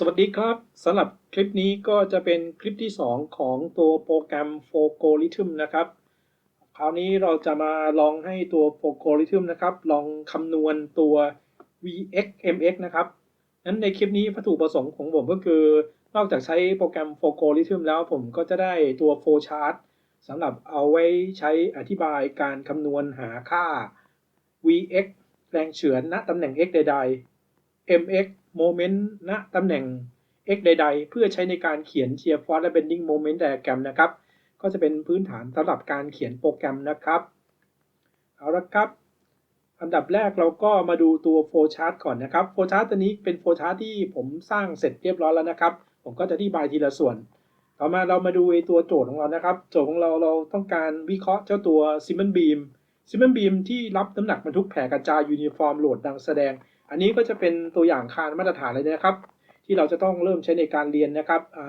สวัสดีครับสำหรับคลิปนี้ก็จะเป็นคลิปที่ 2 ของตัวโปรแกรม f o g o r i t h m นะครับ คราวนี้เราจะมาลองให้ตัว f o g o r i t h m นะครับ ลองคำนวณตัว vxmx นะครับนั้นในคลิปนี้วัตถุประสงค์ของผมก็คือ นอกจากใช้โปรแกรม f o g o r i t h m แล้วผมก็จะได้ตัว flowchart สำหรับเอาไว้ใช้อธิบายการคำนวณหาค่า vx แรงเฉือนณตำแหน่ง x ใดๆ mx โมเมนต์ณตำแหน่ง x ใด ๆ เพื่อใช้ในการเขียนเชียร์ฟอร์และเบนดิ้งโมเมนต์ไดอะแกรมนะครับ ก็จะเป็นพื้นฐานสำหรับการเขียนโปรแกรมนะครับ เอาละครับอันดับแรกเราก็มาดูตัวโฟชาร์ตก่อนนะครับโฟชาร์ตตัวนี้เป็นโฟชาร์ตที่ผมสร้างเสร็จเรียบร้อยแล้วนะครับ ผมก็จะอธิบายทีละส่วน ต่อมาเรามาดูไอตัวโจทย์ของเรานะครับ โจทย์ของเราเราต้องการวิเคราะห์เจ้าตัวซิมเบนบีมซิมเบนบีมที่รับน้ำหนักบรรทุกแผ่กระจายยูนิฟอร์มโหลดดังแสดง อันนี้ก็จะเป็นตัวอย่างคานมาตรฐานเลยนะครับ ที่เราจะต้องเริ่มใช้ในการเรียนนะครับอ่า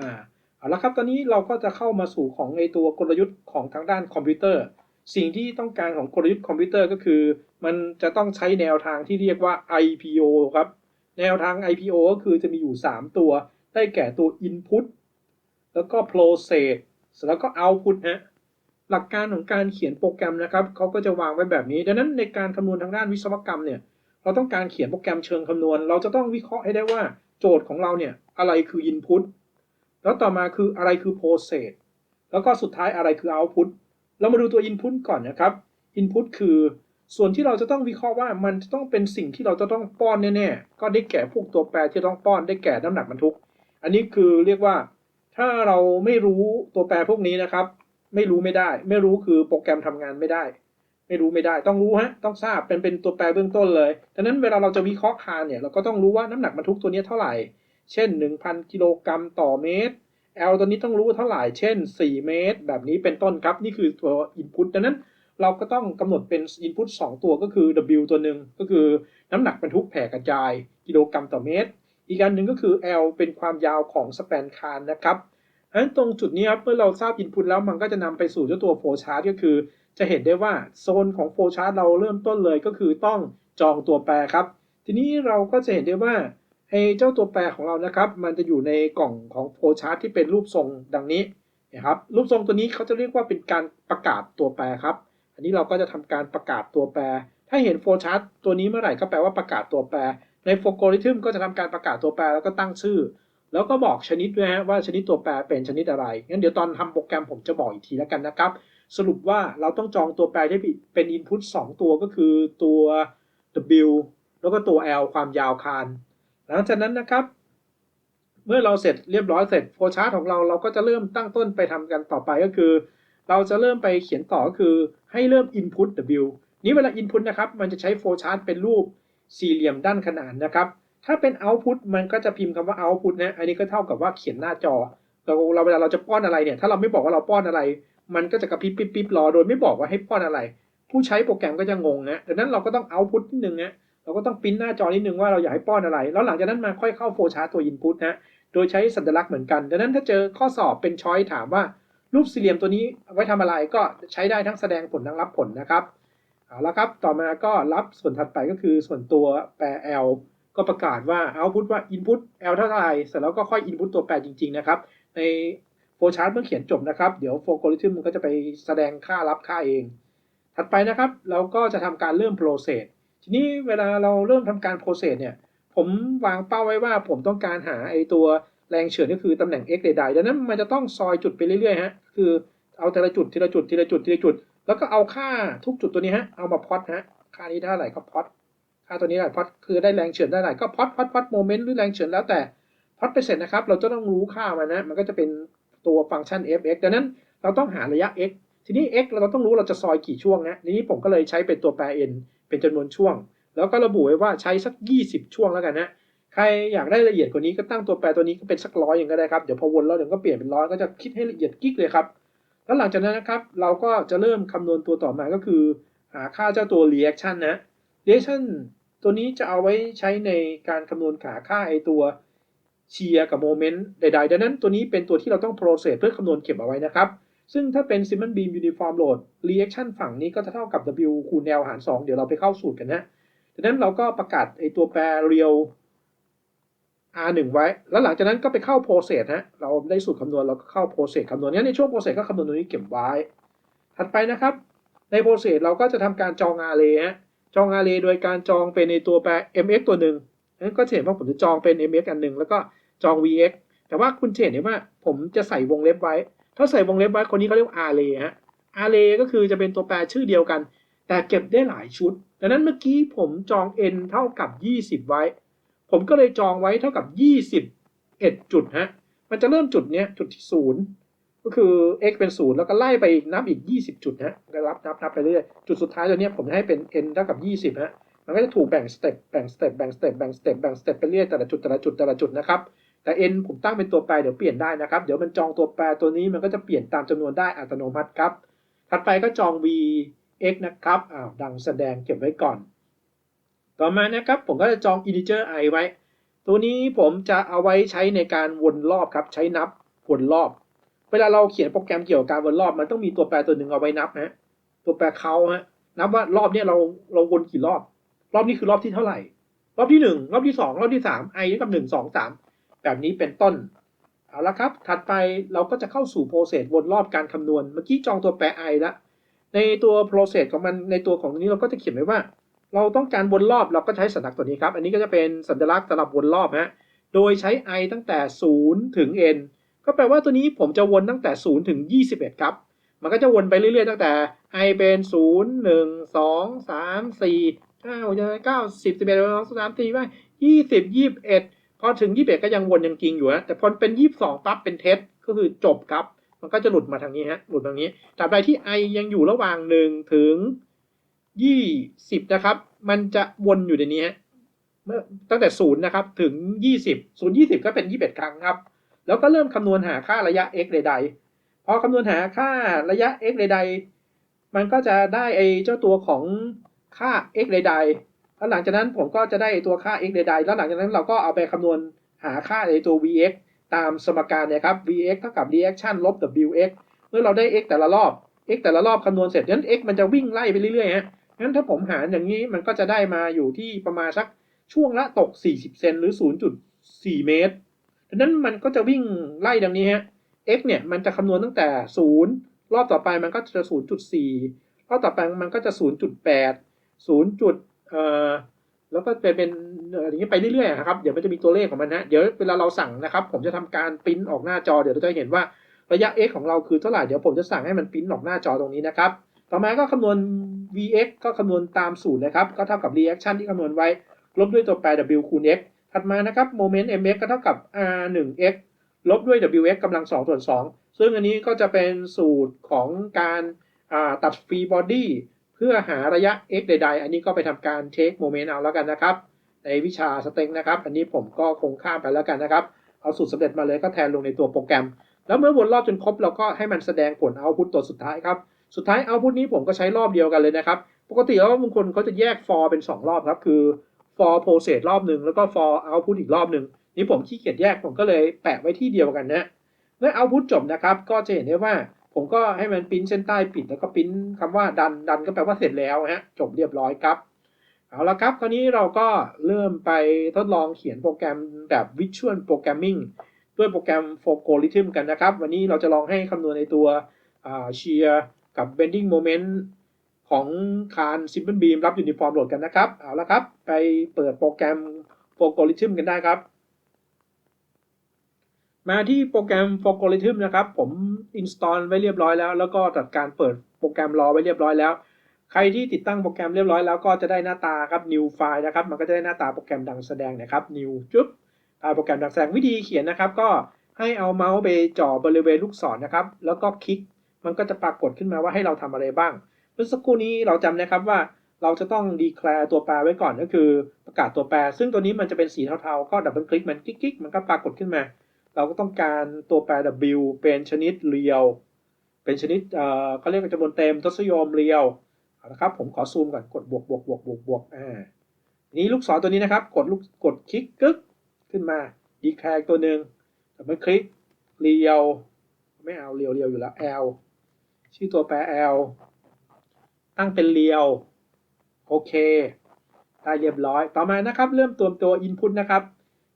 เอาละครับตอนนี้เราก็จะเข้ามาสู่ของไอตัวกลยุทธ์ของทางด้านคอมพิวเตอร์ สิ่งที่ต้องการของกลยุทธ์คอมพิวเตอร์ก็คือ มันจะต้องใช้แนวทางที่เรียกว่า IPO ครับ แนวทาง IPO ก็คือจะมีอยู่ 3 ตัว ได้แก่ตัว Input แล้วก็ Process แล้วก็ Output ฮะหลักการของการเขียนโปรแกรมนะครับเขาก็จะวางไว้แบบนี้ ดังนั้นในการคำนวณทางด้านวิศวกรรมเนี่ย เราต้องการเขียนโปรแกรมเชิงคำนวณ เราจะต้องวิเคราะห์ให้ได้ว่าโจทย์ของเราเนี่ยอะไรคือ Input แล้วต่อมาคืออะไรคือ Process แล้วก็สุดท้ายอะไรคือ Output เรามาดูตัว Input ก่อนนะครับ Input คือส่วนที่เราจะต้องวิเคราะห์ว่ามันจะต้องเป็นสิ่งที่เราจะต้องป้อนแน่ๆ ก็ได้แก่พวกตัวแปรที่ต้องป้อนได้แก่น้ำหนักบรรทุก อันนี้คือเรียกว่า ถ้าเราไม่รู้ตัวแปรพวกนี้นะครับ ไม่รู้ไม่ได้ ไม่รู้คือโปรแกรมทำงานไม่ได้ ไม่รู้ไม่ได้ต้องรู้ฮะต้องทราบเป็นเป็นตัวแปรเบื้องต้นเลยดังนั้นเวลาเราจะวิเคราะห์คานเนี่ยเราก็ต้องรู้ว่าน้ำหนักบรรทุกตัวนี้เท่าไหร่ เช่น 1,000 กิโลกรัมต่อเมตร L ตัวนี้ต้องรู้เท่าไหร่ เช่น 4 เมตร แบบนี้เป็นต้นครับ นี่คือตัว input ดังนั้นเราก็ต้องกำหนดเป็น input 2 ตัวก็คือ W ตัวหนึ่งก็คือน้ำหนักบรรทุกแผ่กระจาย กิโลกรัมต่อเมตร อีกอันหนึ่งก็คือ L เป็นความยาวของสแปนคานนะครับดังนั้นตรงจุดนี้ครับเมื่อเราทราบ input แล้วมันก็จะนำไปสู่เจ้าตัว flow chart ก็คือ จะเห็นได้ว่าโซนของ flow chart เราเริ่มต้นเลยก็คือต้องจองตัวแปรครับ ทีนี้เราก็จะเห็นได้ว่าไอ้เจ้าตัวแปรของเรานะครับ มันจะอยู่ในกล่องของ flow chart ที่เป็นรูปทรงดังนี้นะครับรูปทรงตัวนี้เขาจะเรียกว่าเป็นการประกาศตัวแปรครับ อันนี้เราก็จะทำการประกาศตัวแปร ถ้าเห็น flow chart ตัวนี้เมื่อไหร่ก็แปลว่าประกาศตัวแปร ใน algorithm ก็จะทำการประกาศตัวแปรแล้วก็ตั้งชื่อ แล้วก็บอกชนิดด้วยฮะว่าชนิดตัวแปรเป็นชนิดอะไรงั้นเดี๋ยวตอนทำโปรแกรมผมจะบอกอีกทีแล้วกันนะครับ สรุปว่าเราต้องจองตัวแปรที่เป็น input 2 ตัวก็คือตัว W แล้วก็ตัว L ความยาวคาน หลังจากนั้นนะครับ เมื่อเราเสร็จเรียบร้อยเสร็จโฟชาร์ตของเราเราก็จะเริ่มตั้งต้นไปทำกันต่อไปก็คือ เราจะเริ่มไปเขียนต่อก็คือให้เริ่ม input W นี้เวลา input นะครับ มันจะใช้โฟชาร์ตเป็นรูปสี่เหลี่ยมด้านขนานนะครับ ถ้าเป็น output มันก็จะพิมพ์คำว่า output นะ อันนี้ก็เท่ากับว่าเขียนหน้าจอเราเราเวลาเราจะป้อนอะไรเนี่ย ถ้าเราไม่บอกว่าเราป้อนอะไร มันก็จะกระพริบปิ๊บปิ๊บรอโดยไม่บอกว่าให้ป้อนอะไร ผู้ใช้โปรแกรมก็จะงงนะดังนั้นเราก็ต้อง output นิดนึงนะเราก็ต้องปริ้นหน้าจอนิดนึงว่าเราอยากให้ป้อนอะไร แล้วหลังจากนั้นมาค่อยเข้าโฟชาร์ตัว input นะโดยใช้สัญลักษณ์เหมือนกันดังนั้นถ้าเจอข้อสอบเป็นช้อยถามว่ารูปสี่เหลี่ยมตัวนี้ไว้ทำอะไรก็ใช้ได้ทั้งแสดงผลทั้งรับผลนะครับเอาละครับ ต่อมาก็รับส่วนถัดไปก็คือส่วนตัวแปร L ก็ประกาศว่า output ว่า input L เท่าไหร่เสร็จแล้วก็ค่อย input ตัวแปรจริง ๆ นะครับ ใน โฟชาร์ตเมื่อเขียนจบนะครับ เดี๋ยวโฟล์กริทึมมันก็จะไปแสดงค่ารับค่าเอง ถัดไปนะครับ เราก็จะทำการเริ่ม process ทีนี้เวลาเราเริ่มทำการ process เนี่ย ผมวางเป้าไว้ว่าผมต้องการหาไอตัวแรงเฉือนก็คือตำแหน่ง x ใดๆดังนั้นมันจะต้องซอยจุดไปเรื่อยๆฮะ คือเอาแต่ละจุดทีละจุดทีละจุดทีละจุด แล้วก็เอาค่าทุกจุดตัวนี้ฮะ เอามาพอดฮะ ค่านี้เท่าไหร่ก็พอดค่าตัวนี้เท่าไหร่พอดคือได้แรงเฉือนได้เท่าไหร่ก็พอดพอดพอดโมเมนต์หรือแรงเฉือนแล้วแต่พอดไปเสร็จนะครับ เราจะต้องรู้ค่ามันนะ มันก็จะเป็น ตัวฟังก์ชัน f(x) ดังนั้นเราต้องหาระยะ x ทีนี้ x เราต้องรู้เราจะซอยกี่ช่วงนะทีนี้ผมก็เลยใช้เป็นตัวแปร n เป็นจำนวนช่วง แล้วก็ระบุไว้ว่าใช้สัก 20 ช่วงแล้วกันนะใครอยากได้ละเอียดกว่านี้ก็ตั้งตัวแปรตัวนี้ก็เป็นสักร้อยอย่างก็ได้ครับเดี๋ยวพอวนแล้วเดี๋ยวก็เปลี่ยนเป็นร้อยก็จะคิดให้ละเอียดกิ๊กเลยครับแล้วหลังจากนั้นนะครับเราก็จะเริ่มคำนวณตัวต่อมาก็คือหาค่าเจ้าตัว reaction นะ reaction ตัวนี้จะเอาไว้ใช้ในการคำนวณหาค่าไอตัว เชียร์กับโมเมนต์ใดๆ ดังนั้นตัวนี้เป็นตัวที่เราต้อง process เพื่อคำนวณเก็บเอาไว้นะครับ ซึ่งถ้าเป็น Siemens Beam Uniform Load reaction ฝั่งนี้ก็จะเท่ากับ W คูณ L หาร 2 เดี๋ยวเราไปเข้าสูตรกันนะ ดังนั้นเราก็ประกาศไอตัวแปร real R1 ไว้ แล้วหลังจากนั้นก็ไปเข้า process ฮะ เราได้สูตรคำนวณเราก็เข้า process คำนวณงั้นในช่วง process ก็คำนวณตรงนี้เก็บไว้ ถัดไปนะครับ ใน process เราก็จะทำการจอง array ฮะ จอง array โดยการจองเป็นในตัวแปร mx ตัวหนึ่งนั้นก็จะเห็นว่าผมจะจองเป็น mx อันหนึ่งแล้วก็ จอง vx แต่ว่าคุณเห็นได้ว่าผมจะใส่วงเล็บไว้ ถ้าใส่วงเล็บไว้คนนี้เขาเรียกว่า array ฮะ array ก็คือจะเป็นตัวแปรชื่อเดียวกัน แต่เก็บได้หลายชุด ดังนั้นเมื่อกี้ผมจอง n เท่ากับ 20 ไว้ ผมก็เลยจองไว้เท่ากับ 21 จุดฮะ มันจะเริ่มจุดเนี้ยจุดที่0ก็คือ x เป็น0แล้วก็ไล่ไปอีกนับอีก 20 จุดฮะก็รับนับนับไปเรื่อยจุดสุดท้ายตัวเนี้ยผมให้เป็น n เท่ากับ 20ฮะมันก็จะถูกแบ่งสเต็ปแบ่งสเต็ปแบ่งสเต็ปแบ่งสเต็ปแบ่งสเต็ปไปเรื่อยแต่ละจุดแต่ละจุดแต่ละจุดนะครับ แต่ n ผมตั้งเป็นตัวแปรเดี๋ยวเปลี่ยนได้นะครับ เดี๋ยวมันจองตัวแปรตัวนี้มันก็จะเปลี่ยนตามจำนวนได้อัตโนมัติครับ ถัดไปก็จอง v x นะครับอ้าวดังแสดงเก็บไว้ก่อน ต่อมานะครับผมก็จะจอง integer i ไว้ ตัวนี้ผมจะเอาไว้ใช้ในการวนรอบครับ ใช้นับวนรอบ เวลาเราเขียนโปรแกรมเกี่ยวกับการวนรอบ มันต้องมีตัวแปรตัวหนึ่งเอาไว้นับนะตัวแปรเขาฮะนับว่ารอบเนี้ยเราเราวนกี่รอบ รอบนี้คือรอบที่เท่าไหร่ รอบที่หนึ่งรอบที่สองรอบที่สาม i เท่ากับหนึ่งสองสาม แบบนี้เป็นต้น เอาละครับ ถัดไปเราก็จะเข้าสู่ process วนรอบการคำนวณ เมื่อกี้จองตัวแปร i ล้วในตัว process ของมันในตัวของนี้เราก็จะเขียนไว้ว่า เราต้องการวนรอบเราก็ใช้สัญลักษณ์ตัวนี้ครับ อันนี้ก็จะเป็นสัญลักษณ์สำหรับวนรอบฮะ โดยใช้ i ตั้งแต่ 0 ถึง n ก็แปลว่าตัวนี้ผมจะวนตั้งแต่ 0 ถึง 21 ครับ มันก็จะวนไปเรื่อยๆ ตั้งแต่ i เป็น 0 1 2 3 4 9 9 10 11 12 13 14 15 20 21 พอถึง21ก็ยังวนยังกิงอยู่ฮะแต่พอเป็น22ปั๊บเป็นเทสก็คือจบครับ มันก็จะหลุดมาทางนี้ฮะหลุดทางนี้ตราบใดที่ i ยังอยู่ระหว่าง1ถึง20นะครับ มันจะวนอยู่ในนี้ฮะเมื่อตั้งแต่0นย์นะครับถึง20 0 20ก็เป็น21ครั้งครับ แล้วก็เริ่มคำนวณหาค่าระยะ x ใดๆพอคำนวณหาค่าระยะ x ใดๆมันก็จะได้ไอเจ้าตัวของค่า x ใดๆ แล้วหลังจากนั้นผมก็จะได้ตัวค่า x ใดๆ แล้วหลังจากนั้นเราก็เอาไปคำนวณหาค่าไอ้ตัว vx ตามสมการเนี่ยครับ vx เท่ากับ reaction ลบ wx เมื่อเราได้ x แต่ละรอบ x แต่ละรอบคำนวณเสร็จนั้น x มันจะวิ่งไล่ไปเรื่อยๆฮะงั้นถ้าผมหารอย่างนี้มันก็จะได้มาอยู่ที่ประมาณสักช่วงละตก 40 เซนหรือ 0.4 เมตรดังนั้นมันก็จะวิ่งไล่ดังนี้ฮะ x เนี่ยมันจะคำนวณตั้งแต่ 0 รอบต่อไปมันก็จะ 0.4 รอบต่อไปมันก็จะ 0.8 0 เอ่อแล้วก็เป็นเป็นอย่างนี้ไปเรื่อยๆครับ เดี๋ยวมันจะมีตัวเลขของมันฮะเดี๋ยวเวลาเราสั่งนะครับ ผมจะทำการปริ้นออกหน้าจอ เดี๋ยวเราจะเห็นว่าระยะ x ของเราคือเท่าไหร่ เดี๋ยวผมจะสั่งให้มันปริ้นออกหน้าจอตรงนี้นะครับ ต่อมาก็คำนวณ vx ก็คำนวณตามสูตรนะครับ ก็เท่ากับ reaction ที่คำนวณไว้ ลบด้วยตัวแปร w คูณ x ถัดมานะครับ moment mx ก็เท่ากับ r 1 x ลบด้วย wx กำลัง2ส่วน2ซึ่งอันนี้ก็จะเป็นสูตรของการตัด free body เพื่อหาระยะ x ใด ๆ อันนี้ก็ไปทำการ take moment เอาแล้วกันนะครับ ในวิชาสเต็งนะครับ อันนี้ผมก็คงข้ามไปแล้วกันนะครับ เอาสูตรสำเร็จมาเลยก็แทนลงในตัวโปรแกรม แล้วเมื่อวนรอบจนครบเราก็ให้มันแสดงผลเอาพุตตัวสุดท้ายครับ สุดท้ายเอาพุตนี้ผมก็ใช้รอบเดียวกันเลยนะครับ ปกติแล้วบางคนเขาจะแยก for เป็น 2 รอบครับ คือ for process รอบหนึ่งแล้วก็ for output อีกรอบหนึ่งนี่ผมขี้เกียจแยกผมก็เลยแปะไว้ที่เดียวกันนะเมื่อ output จบนะครับก็จะเห็นได้ว่า ผมก็ให้มันปริ้นเส้นใต้ปิดแล้วก็ปริ้นคำว่าดันดันก็แปลว่าเสร็จแล้วฮะจบเรียบร้อยครับ เอาละครับ คราวนี้เราก็เริ่มไปทดลองเขียนโปรแกรมแบบ Visual Programming ด้วยโปรแกรม Forgorithm กันนะครับ วันนี้เราจะลองให้คำนวณในตัวเชียร์กับ bending moment ของคาน simple beam รับ uniform load กันนะครับ เอาละครับ ไปเปิดโปรแกรม Forgorithm กันได้ครับ มาที่โปรแกรม Forgorithm นะครับ ผม install ไว้เรียบร้อยแล้ว แล้วก็จัดการเปิดโปรแกรมรอไว้เรียบร้อยแล้ว ใครที่ติดตั้งโปรแกรมเรียบร้อยแล้วก็จะได้หน้าตาครับ new file นะครับ มันก็จะได้หน้าตาโปรแกรมดังแสดงนะครับ new จุ๊บอ่าโปรแกรมดังแสดงวิธีเขียนนะครับ ก็ให้เอาเมาส์ไปจ่อบริเวณลูกศรนนะครับ แล้วก็คลิก มันก็จะปรากฏขึ้นมาว่าให้เราทำอะไรบ้าง เมื่อสักครู่นี้เราจำนะครับว่าเราจะต้อง declare ตัวแปรไว้ก่อนก็คือประกาศตัวแปร ซึ่งตัวนี้มันจะเป็นสีเทาๆ ก็ดับเบิลคลิกมันคลิกๆ มันก็ปรากฏขึ้นมา เราก็ต้องการตัวแปร W เป็นชนิดเรียว เป็นชนิดเอ่อเขาเรียกว่าจำนวนเต็มทศนิยมเรียวเอาละครับผมขอซูมก่อนกดบวกบวกบวกบวกบวกอ่านี้ลูกศรตัวนี้นะครับ กดลูกกดคลิกกึ๊กขึ้นมา declare ตัวหนึ่งดับเบิลคลิกเรียว ไม่เอาเรียวเรียวอยู่แล้ว L ชื่อตัวแปร L ตั้งเป็นเรียว โอเค ได้เรียบร้อย ต่อมานะครับ เริ่มตัวตัว input นะครับ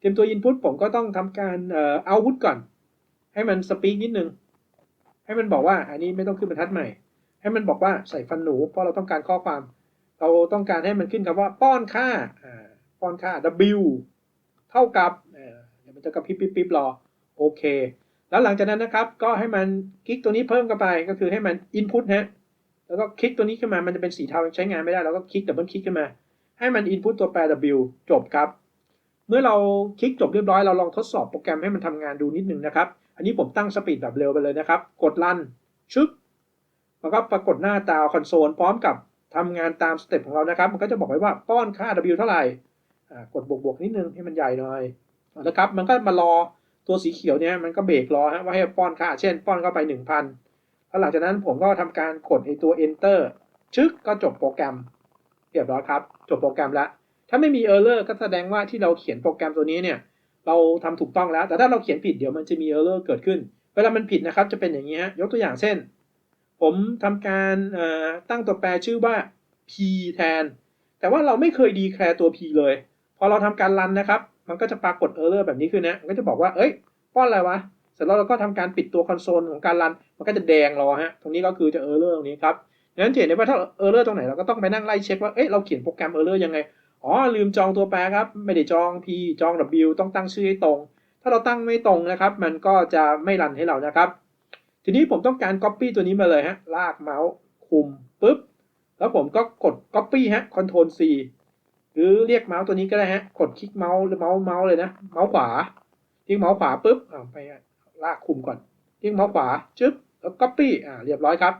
รียมตัว input ผมก็ต้องทำการเอ่อ output ก่อน ให้มัน speak นิดนึง ให้มันบอกว่าอันนี้ไม่ต้องขึ้นบรรทัดใหม่ ให้มันบอกว่าใส่ฟันหนู เพราะเราต้องการข้อความ เราต้องการให้มันขึ้นคำว่าป้อนค่าป้อนค่า w เท่ากับเดี๋ยวมันจะกระพริบปิ๊บปิ๊บรอโอเค แล้วหลังจากนั้นนะครับก็ให้มันคลิกตัวนี้เพิ่มเข้าไปก็คือให้มัน input ฮะแล้วก็คลิกตัวนี้ขึ้นมามันจะเป็นสีเทาใช้งานไม่ได้ แล้วก็คลิกดับเบิลคลิกขึ้นมา ให้มัน input ตัวแปร w จบครับ เมื่อเราคลิกจบเรียบร้อยเราลองทดสอบโปรแกรมให้มันทำงานดูนิดนึงนะครับ อันนี้ผมตั้งสปีดแบบเร็วไปเลยนะครับ กดรันชึบแล้วก็ปรากฏหน้าตาคอนโซลพร้อมกับทำงานตามสเต็ปของเรานะครับ มันก็จะบอกไว้ว่าป้อนค่า w เท่าไหร่กดบวกบวกนิดนึงให้มันใหญ่หน่อยเอาละครับ มันก็มารอตัวสีเขียวเนี่ยมันก็เบรกรอฮะว่าให้ป้อนค่า เช่น ป้อนเข้าไป 1,000แล้วหลังจากนั้นผมก็ทำการกดไอตัว enter ชึกก็จบโปรแกรม เรียบร้อยครับ จบโปรแกรมแล้ว ถ้าไม่มี error ก็แสดงว่าที่เราเขียนโปรแกรมตัวนี้เนี่ย เราทำถูกต้องแล้ว แต่ถ้าเราเขียนผิดเดี๋ยวมันจะมี error เกิดขึ้น เวลามันผิดนะครับจะเป็นอย่างนี้ฮะ ยกตัวอย่างเช่น ผมทำการตั้งตัวแปรชื่อว่า p แทน แต่ว่าเราไม่เคย declare ตัว p เลย พอเราทำการรันนะครับ มันก็จะปรากฏ error แบบนี้ขึ้นนะมันก็จะบอกว่า เอ้ย ป้อนอะไรวะ เสร็จแล้วเราก็ทำการปิดตัวคอนโซลของการรัน มันก็จะแดงรอฮะ ตรงนี้ก็คือจะ error ตรงนี้ครับดังนั้นเห็นได้ว่าถ้า error ตรงไหนเราก็ต้องไปนั่งไล่เช็คว่า เอ้ย เราเขียนโปรแกรม error ยังไง อ๋อลืมจองตัวแปรครับ ไม่ได้จอง p จอง w ต้องตั้งชื่อให้ตรง ถ้าเราตั้งไม่ตรงนะครับ มันก็จะไม่รันให้เรานะครับ ทีนี้ผมต้องการ copy ตัวนี้มาเลยฮะ ลากเมาส์คุมปุ๊บ แล้วผมก็กด copy ฮะ Ctrl C หรือเรียกเมาส์ตัวนี้ก็ได้ฮะ กดคลิกเมาส์หรือเมาส์เมาส์เลยนะ เมาส์ขวาคลิกเมาส์ขวาปุ๊บอ่าไปลากคุมก่อนคลิกเมาส์ขวาจึ๊บแล้ว copy อ่าเรียบร้อยครับ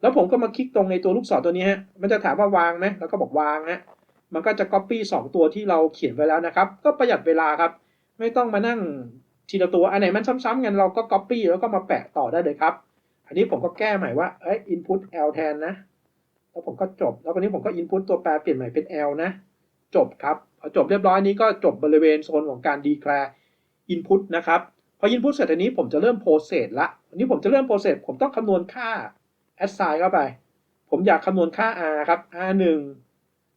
แล้วผมก็มาคลิกตรงในตัวลูกศรตัวนี้ฮะ มันจะถามว่าวางไหมแล้วก็บอกวางฮะ มันก็จะ copy 2 ตัวที่เราเขียนไว้แล้วนะครับ ก็ประหยัดเวลาครับ ไม่ต้องมานั่งทีละตัว อันไหนมันซ้ำๆกันเราก็ copy แล้วก็มาแปะต่อได้เลยครับ อันนี้ผมก็แก้ใหม่ว่าเอ้ย input l แทนนะ แล้วผมก็จบ แล้วคนนี้ผมก็ input ตัวแปรเปลี่ยนใหม่เป็น l นะ จบครับพอจบเรียบร้อยนี้ก็จบบริเวณโซนของการ declare input นะครับพอ input เสร็จอันนี้ผมจะเริ่ม process ละอันนี้ผมจะเริ่ม process ผมต้องคำนวณค่า assign เข้าไป ผมอยากคำนวณค่า r ครับ r 1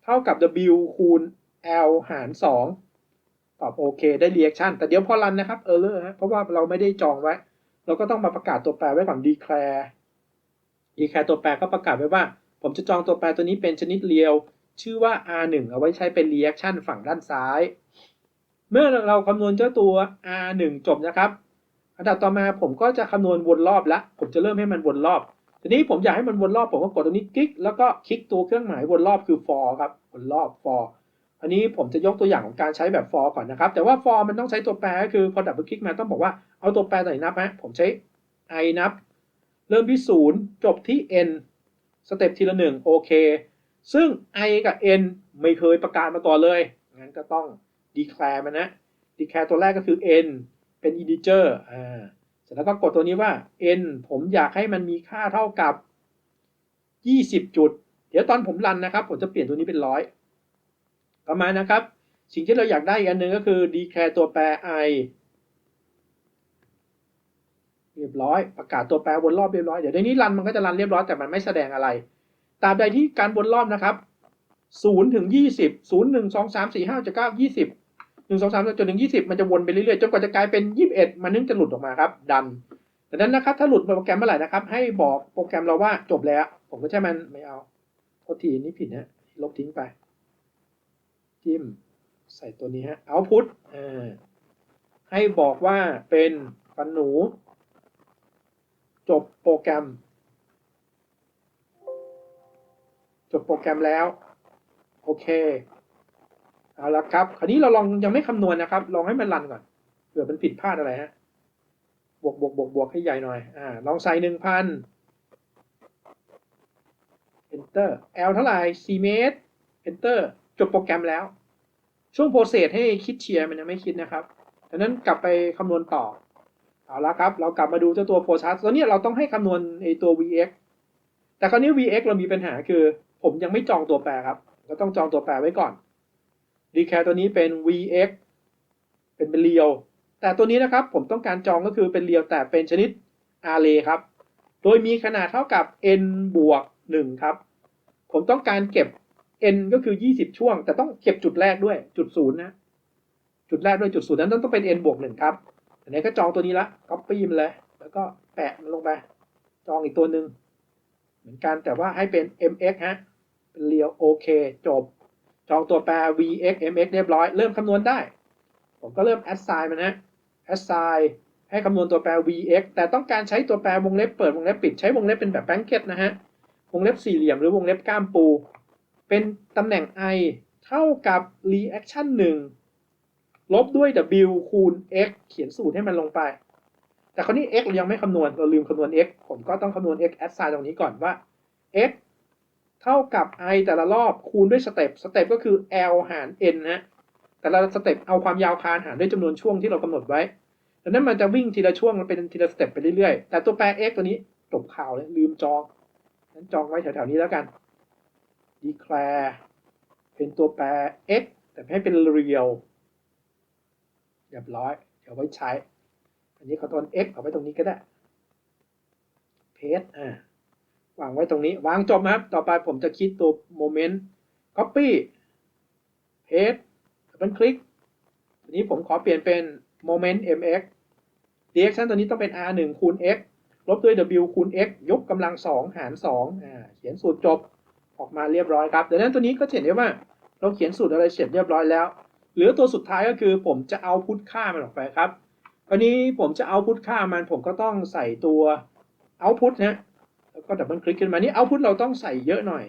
เท่ากับ w คูณ l หาร 2 ตอบโอเคได้ reaction แต่เดี๋ยวพอรันนะครับ error ฮะเพราะว่าเราไม่ได้จองไว้ เราก็ต้องมาประกาศตัวแปรไว้ก่อน declare declare ตัวแปรก็ประกาศไว้ว่า ผมจะจองตัวแปรตัวนี้เป็นชนิดเรียว ชื่อว่า r1 เอาไว้ใช้เป็น reaction ฝั่งด้านซ้าย เมื่อเราคำนวณเจ้าตัว r1 จบนะครับ อันดับต่อมาผมก็จะคำนวณวนรอบละ ผมจะเริ่มให้มันวนรอบ ทีนี้ผมอยากให้มันวนรอบผมก็กดตรงนี้คลิกแล้วก็คลิกตัวเครื่องหมายวนรอบคือ for ครับวนรอบ for อันนี้ผมจะยกตัวอย่างของการใช้แบบ for ก่อนนะครับ แต่ว่า for มันต้องใช้ตัวแปรก็คือพอดับเบิลคลิกมาต้องบอกว่าเอาตัวแปรไหนนับฮะผมใช้ i นับ เริ่มที่ 0 จบที่ n สเต็ปทีละหนึ่งโอเค ซึ่ง i กับ n ไม่เคยประกาศมาก่อนเลย งั้นก็ต้อง declare มันนะ declare ตัวแรกก็คือ n เป็น integer อ่า ร็จแล้วก็กดตัวนี้ว่า n ผมอยากให้มันมีค่าเท่ากับ 20 จุด เดี๋ยวตอนผมรันนะครับ ผมจะเปลี่ยนตัวนี้เป็นร้อยประมาณนะครับ สิ่งที่เราอยากได้อีกอันหนึ่งก็คือ declare ตัวแปร i เรียบร้อย ประกาศตัวแปรวนรอบเรียบร้อย เดี๋ยวในนี้รันมันก็จะรันเรียบร้อยแต่มันไม่แสดงอะไรตราบใดที่การวนรอบนะครับ0ถึง20 0 1 2 3 4 5 9 20 1 2 3จนถึง20มันจะวนไปเรื่อยๆจนกว่าจะกลายเป็น21มันนึงจะหลุดออกมาครับ ดันดังนั้นนะครับ ถ้าหลุดโปรแกรมเมื่อไหร่นะครับ ให้บอกโปรแกรมเราว่าจบแล้ว ผมก็ใช่มันไม่เอาโทษทีนี่ผิดนะลบทิ้งไป จิ้มใส่ตัวนี้ฮะ output อ่ให้บอกว่าเป็นฟันหนู จบโปรแกรม จบโปรแกรมแล้ว โอเค เอาละครับ คราวนี้เราลองยังไม่คำนวณนะครับ ลองให้มันรันก่อน เผื่อมันผิดพลาดอะไรฮะ บวกบวกบวกบวกให้ใหญ่หน่อย อ่า ลองใส่หนึ่งพัน enter l เท่าไหร่4เมตร enter จบโปรแกรมแล้ว ช่วงโปรเซสให้คิดเชียร์มันยังไม่คิดนะครับดังนั้นกลับไปคำนวณต่อ เอาละครับ เรากลับมาดูเจ้าตัวโฟชาร์ตตัวนี้เราต้องให้คำนวณไอตัว vx แต่คราวนี้ vx เรามีปัญหาคือ ผมยังไม่จองตัวแปรครับก็ต้องจองตัวแปรไว้ก่อน declare ตัวนี้เป็น vx เป็นเป็นเรียว แต่ตัวนี้นะครับผมต้องการจองก็คือเป็นเรียวแต่เป็นชนิด RA ครับ โดยมีขนาดเท่ากับ n บวก1ครับ ผมต้องการเก็บ n ก็คือ 20 ช่วง แต่ต้องเก็บจุดแรกด้วยจุดศูนย์นะ จุดแรกด้วยจุดศูนย์นั้นต้องเป็น n บวกหนึ่งครับอันนี้ก็จองตัวนี้ละ copy มันเลยแล้วก็แปะมันลงไป จองอีกตัวหนึ่งเหมือนกันแต่ว่าให้เป็น mx ฮะเป็นเรียวโอเคจบ จองตัวแปร vx mx เรียบร้อย เริ่มคำนวณได้ ผมก็เริ่ม assign มันนะ assign ให้คำนวณตัวแปร vx แต่ต้องการใช้ตัวแปรวงเล็บเปิดวงเล็บปิด ใช้วงเล็บเป็นแบบแบงเก็ตนะฮะ วงเล็บสี่เหลี่ยมหรือวงเล็บก้ามปู เป็นตำแหน่ง i เท่ากับ reaction 1 ลบด้วย w คูณ x เขียนสูตรให้มันลงไป แต่คราวนี้ x เรายังไม่คำนวณ เราลืมคำนวณ x ผมก็ต้องคำนวณ x assign ตรงนี้ก่อนว่า x เท่ากับ i แต่ละรอบคูณด้วยสเต็ปสเต็ปก็คือ l หาร n นะแต่ละสเต็ปเอาความยาวคานหารด้วยจำนวนช่วงที่เรากำหนดไว้ดังนั้นมันจะวิ่งทีละช่วงมันเป็นทีละสเต็ปไปเรื่อยๆ แต่ตัวแปร x ตัวนี้จบข่าวเลยลืมจองนั้นจองไว้แถวๆนี้แล้วกัน declare เป็นตัวแปร x แต่ให้เป็น real เรียบร้อย เดี๋ยวไว้ใช้ อันนี้ขอตอน x เอาไว้ตรงนี้ก็ได้ paste อ่า วางไว้ตรงนี้ วางจบนะครับ ต่อไปผมจะคิดตัว moment copy paste เป็นคลิกทีนี้ผมขอเปลี่ยนเป็น moment mx reaction ตัวนี้ต้องเป็น r 1คูณ x ลบด้วย w คูณ x ยกกำลัง 2 หาร2อ่าเขียนสูตรจบออกมาเรียบร้อยครับดังนั้นตัวนี้ก็เห็นได้ว่า เราเขียนสูตรอะไรเสร็จเรียบร้อยแล้ว เหลือตัวสุดท้ายก็คือผมจะเอาพุทค่ามันออกไปครับคราวนี้ผมจะเอาพุทค่ามันผมก็ต้องใส่ตัวเอาพุทนะ แล้วก็ดับเบิลคลิกขึ้นมานี่เอาพุทเราต้องใส่เยอะหน่อย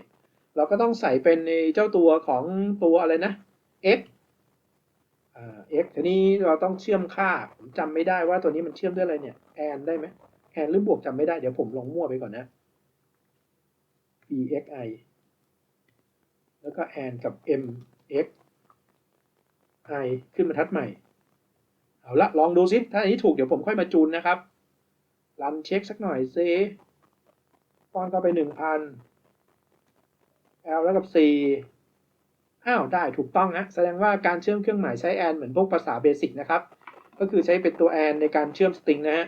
เราก็ต้องใส่เป็นในเจ้าตัวของตัวอะไรนะ x อ่า x ทีนี้เราต้องเชื่อมค่า ผมจำไม่ได้ว่าตัวนี้มันเชื่อมด้วยอะไรเนี่ย and ได้ไหม and หรือบวกจำไม่ได้ เดี๋ยวผมลองมั่วไปก่อนนะ bxi แล้วก็ and กับ mx i ขึ้นบรรทัดใหม่ เอาละลองดูสิถ้าอันนี้ถูกเดี๋ยวผมค่อยมาจูนนะครับ รันเช็คสักหน่อยซิ ป้อนเข้าไปหนึ่งพัน l แล้วกับ c อ้าวได้ถูกต้องนะ แสดงว่าการเชื่อมเครื่องหมายใช้ and เหมือนพวกภาษาเบสิกนะครับ ก็คือใช้เป็นตัว and ในการเชื่อมสตริงนะฮะ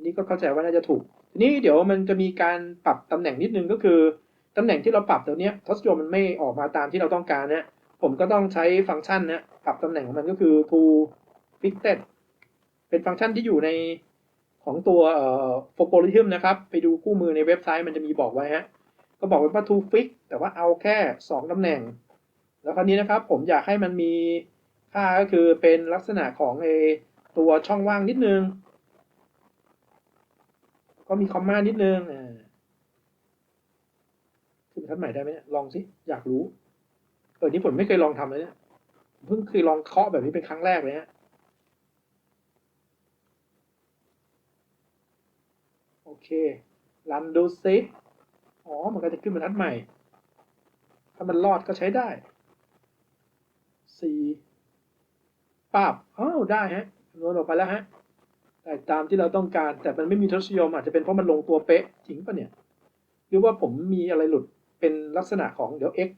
นนี้ก็เข้าใจว่าน่าจะถูก ทีนี้เดี๋ยวมันจะมีการปรับตำแหน่งนิดนึงก็คือ ตำแหน่งที่เราปรับตัวเนี้ยทศนิยมมันไม่ออกมาตามที่เราต้องการนะผมก็ต้องใช้ฟังก์ชันนะปรับตำแหน่งของมันก็คือ to fixed เป็นฟังก์ชันที่อยู่ใน ของตัวเอ่อ Algorithm นะครับ ไปดูคู่มือในเว็บไซต์มันจะมีบอกไว้ฮะ ก็บอกไว้ว่า to fix แต่ว่าเอาแค่ 2 ตำแหน่ง แล้วคราวนี้นะครับ ผมอยากให้มันมีค่าก็คือเป็นลักษณะของเอตัวช่องว่างนิดนึง ก็มีคอมมานิดนึงอ่าขึ้นทัดใหม่ได้ไหมเนี่ยลองสิ อยากรู้เออนี่ผมไม่เคยลองทำเลยเนี่ยเพิ่งเคยลองเคาะแบบนี้เป็นครั้งแรกเลยฮะ โอ เครันดูซิอ๋อ มันก็จะขึ้นบรรทัดใหม่ ถ้ามันรอดก็ใช้ได้สี่ปรับอ้าวได้ฮะคำนวณออกไปแล้วฮะแต่ตามที่เราต้องการ แต่มันไม่มีทศนิยมอาจจะเป็นเพราะมันลงตัวเป๊ะจริงปะเนี่ย หรือว่าผมมีอะไรหลุดเป็นลักษณะของเดี๋ยว x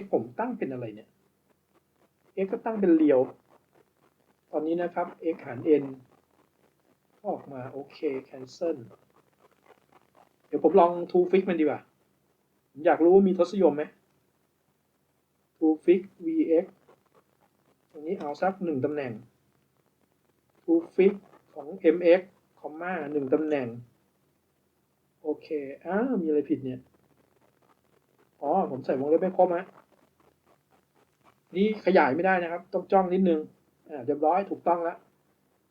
x ผมตั้งเป็นอะไรเนี่ย x ก็ตั้งเป็นเรียว ตอนนี้นะครับ x หาร n ออกมา โอเค cancel ดี๋ยวผมลอง to fix มันดีกว่าผมอยากรู้ว่ามีทศนิยมไหม to fix vx ตรงนี้เอาสักหนึ่งตำแหน่ง to fix ของ mx คอมมาหนึ่งตำแหน่ง โอเค อ้าวมีอะไรผิดเนี่ย อ๋อ ผมใส่วงเล็บไม่ครบฮะนี่ขยายไม่ได้นะครับ ต้องจ้องนิดนึง อ่าเรียบร้อยถูกต้องแล้ว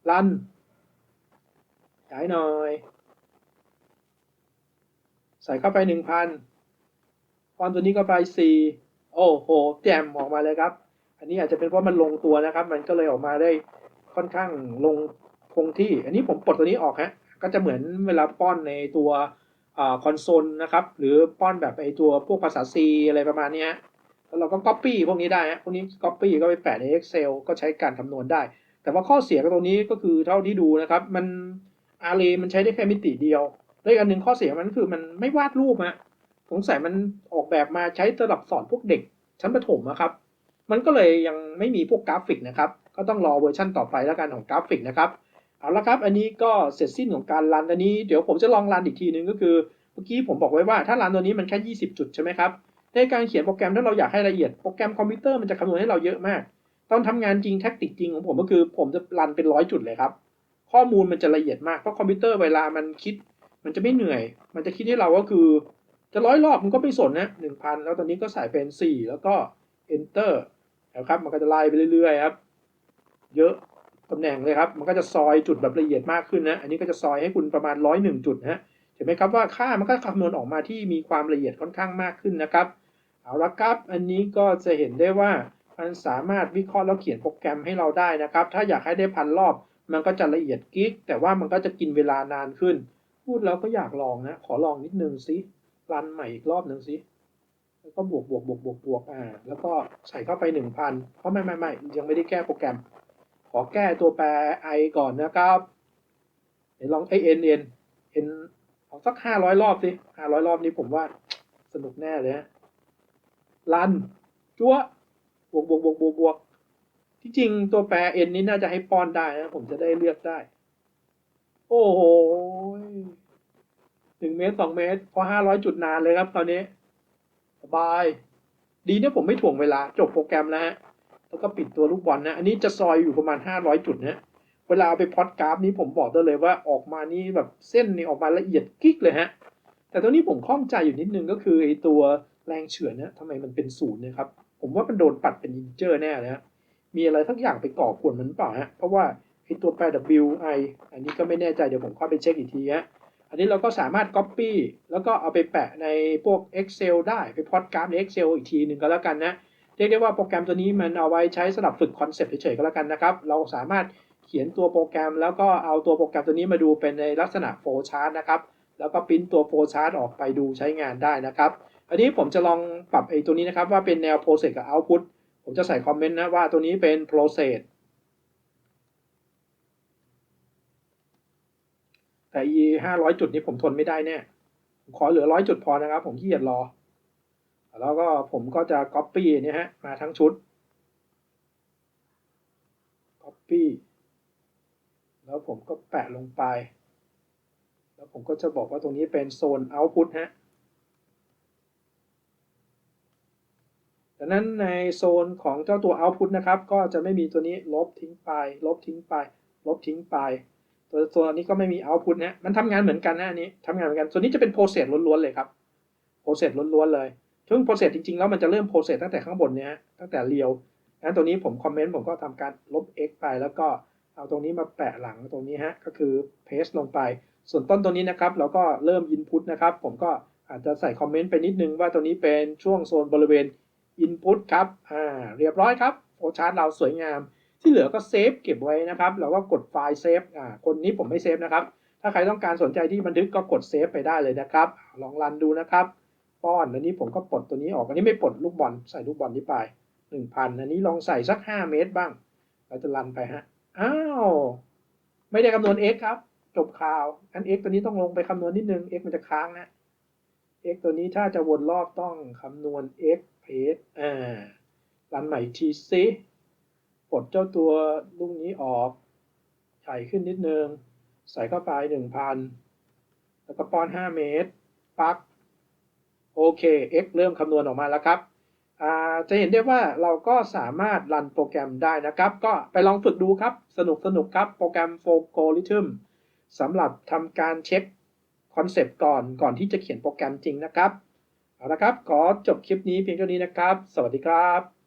รันขยายหน่อย ใส่เข้าไปหนึ่งพันฟอนต์ตัวนี้ก็ไปสี่โอ้โหแจมออกมาเลยครับ อันนี้อาจจะเป็นเพราะมันลงตัวนะครับ มันก็เลยออกมาได้ค่อนข้างลงคงที่ อันนี้ผมปลดตัวนี้ออกฮะก็จะเหมือนเวลาป้อนในตัวคอนโซลนะครับ หรือป้อนแบบไอตัวพวกภาษา C อะไรประมาณนี้แล้วเราก็ Copy พวกนี้ได้ฮะพวกนี้ Copy ก็ไปแปะใน Excel ก็ใช้การคำนวณได้ แต่ว่าข้อเสียกับตรงนี้ก็คือเท่าที่ดูนะครับ มัน Array มันใช้ได้แค่มิติเดียว แล้วอีกอันหนึ่งข้อเสียมันคือมันไม่วาดรูปฮะสงสัยมันออกแบบมาใช้สำหรับสอนพวกเด็กชั้นประถมนะครับ มันก็เลยยังไม่มีพวกกราฟิกนะครับ ก็ต้องรอเวอร์ชั่นต่อไปแล้วกันของกราฟิกนะครับ เอาละครับ อันนี้ก็เสร็จสิ้นของการรันอันนี้เดี๋ยวผมจะลองรันอีกทีนึงก็คือ เมื่อกี้ผมบอกไว้ว่าถ้ารันตัวนี้มันแค่ 20 จุดใช่ไหมครับ ในการเขียนโปรแกรมถ้าเราอยากให้ละเอียดโปรแกรมคอมพิวเตอร์มันจะคำนวณให้เราเยอะมาก ตอนทำงานจริงแท็กติกจริงของผมก็คือผมจะรันเป็นร้อยจุดเลยครับ ข้อมูลมันจะละเอียดมากเพราะคอมพิวเตอร์เวลามันคิด มันจะไม่เหนื่อย มันจะคิดให้เราก็คือ จะร้อยรอบมันก็ไม่สนนะหนึ่งพันแล้วตอนนี้ก็ใส่เป็นสี่แล้วก็ enter นะครับ มันก็จะไล่ไปเรื่อยๆครับ เยอะตำแหน่งเลยครับ มันก็จะซอยจุดแบบละเอียดมากขึ้นนะ อันนี้ก็จะซอยให้คุณประมาณร้อยหนึ่งจุดนะเห็นไหมครับว่าค่ามันก็คำนวณออกมาที่มีความละเอียดค่อนข้างมากขึ้นนะครับ เอาละครับ อันนี้ก็จะเห็นได้ว่ามันสามารถวิเคราะห์แล้วเขียนโปรแกรมให้เราได้นะครับ ถ้าอยากให้ได้พันรอบ มันก็จะละเอียดกิ๊ก แต่ว่ามันก็จะกินเวลานานขึ้น พูดแล้วก็อยากลองนะ ขอลองนิดนึงสิรันใหม่อีกรอบหนึ่งสิแล้วก็บวกบวกบวกบวกบวกอ่า แล้วก็ใส่เข้าไปหนึ่งพันเพราะไม่ไม่ไม่ยังไม่ได้แก้โปรแกรม ขอแก้ตัวแปร i ก่อนนะครับเดี๋ยวลองไอ n n n เอาสักห้าร้อยรอบสิห้าร้อยรอบนี้ผมว่าสนุกแน่เลยฮะรันจั๊วบวกบวกบวกบวกบวกที่จริงตัวแปร n นี้น่าจะให้ป้อนได้นะ ผมจะได้เลือกได้ โอ้โหหนึ่งเมตรสองเมตร พอห้าร้อยจุดนานเลยครับคราวนี้สบาย ดีเนี่ยผมไม่ถ่วงเวลา จบโปรแกรมแล้วฮะ แล้วก็ปิดตัวลูกบอลนะ อันนี้จะซอยอยู่ประมาณห้าร้อยจุดนะเวลาเอาไปพอดกราฟนี้ผมบอกได้เลยว่าออกมานี่แบบเส้นนี่ออกมาละเอียดกิ๊กเลยฮะ แต่ตัวนี้ผมข้องใจอยู่นิดนึงก็คือไอตัวแรงเฉือนเนี่ยทำไมมันเป็นศูนย์เนะครับ ผมว่ามันโดนปัดเป็นอินเจอร์แน่เลยฮะมีอะไรสักอย่างไปก่อกวนมันเปล่าฮะ เพราะว่า ตัว แปร W I อันนี้ก็ไม่แน่ใจเดี๋ยวผมเข้าไปเช็คอีกทีฮะอันนี้เราก็สามารถ Copy แล้วก็เอาไปแปะในพวก Excel ได้ไปพอดกราฟใน Excel อีกทีหนึ่งก็แล้วกันนะเรียกได้ว่าโปรแกรมตัวนี้มันเอาไว้ใช้สำหรับฝึกคอนเซ็ปต์เฉยๆก็แล้วกันนะครับ เราสามารถเขียนตัวโปรแกรม แล้วก็เอาตัวโปรแกรมตัวนี้มาดูเป็นในลักษณะโฟล์ชาร์ตนะครับแล้วก็ปริ้นตัวโฟล์ชาร์ตออกไปดูใช้งานได้นะครับอันนี้ผมจะลองปรับไอ้ตัวนี้นะครับว่าเป็นแนว process กับ output ผมจะใส่คอมเมนต์นะว่าตัวนี้เป็น process แต่ e 500จุดนี้ผมทนไม่ได้แน่ผมขอเหลือ100จุดพอนะครับ ผมขี้เกียจรอ แล้วก็ผมก็จะ copy เนี่ยฮะ มาทั้งชุด copy แล้วผมก็แปะลงไป แล้วผมก็จะบอกว่าตรงนี้เป็นโซน output ฮะดังนั้นในโซนของเจ้าตัว output นะครับ ก็จะไม่มีตัวนี้ลบทิ้งไป ลบทิ้งไป ลบทิ้งไป ตัวตัวนี้ก็ไม่มี output นะมันทำงานเหมือนกันนะอันนี้ทำงานเหมือนกันส่วนนี้จะเป็น process ล้วนๆเลยครับ process ล้วนๆเลยซึ่ง process จริงๆแล้วมันจะเริ่ม process ตั้งแต่ข้างบนเนี้ยตั้งแต่เรียวงั้นตรงนี้ผมคอมเมนต์ผมก็ทำการลบ x ไปแล้วก็เอาตรงนี้มาแปะหลังตรงนี้ฮะก็คือ paste ลงไป ส่วนต้นตรงนี้นะครับเราก็เริ่ม input นะครับ ผมก็อาจจะใส่คอมเมนต์ไปนิดนึงว่าตัวนี้เป็นช่วงโซนบริเวณ input ครับอ่าเรียบร้อยครับโฟชาร์ตเราสวยงาม ที่เหลือก็เซฟเก็บไว้นะครับเราก็กดไฟล์เซฟอ่าคนนี้ผมไม่เซฟนะครับ ถ้าใครต้องการสนใจที่บันทึกก็กดเซฟไปได้เลยนะครับ ลองรันดูนะครับ ป้อนอันนี้ผมก็ปลดตัวนี้ออกอันนี้ไม่ปลดลูกบอลใส่ลูกบอลนี้ไปหนึ่งพันอันนี้ลองใส่สักห้าเมตรบ้างเราจะรันไปฮะอ้าวไม่ได้คำนวณ x ครับ จบข่าวอัน x ตัวนี้ต้องลงไปคำนวณนิดนึง x มันจะค้างนะ x ตัวนี้ถ้าจะวนรอบต้องคำนวณ x เพจอ่ารันใหม่ทีซิ ปลดเจ้าตัวลูกนี้ออกใหญ่ขึ้นนิดนึง ใส่เข้าไปหนึ่งพันแล้วก็ป้อนห้าเมตร ปัก โอเค x เริ่มคำนวณออกมาแล้วครับ จะเห็นได้ว่าเราก็สามารถรันโปรแกรมได้นะครับ ก็ไปลองฝึกดูครับ สนุกสนุกครับ โปรแกรม f o g o r i t h m สำหรับทำการเช็คคอนเซปต์ก่อนก่อนที่จะเขียนโปรแกรมจริงนะครับ เอาละครับ ขอจบคลิปนี้เพียงเท่านี้นะครับ สวัสดีครับ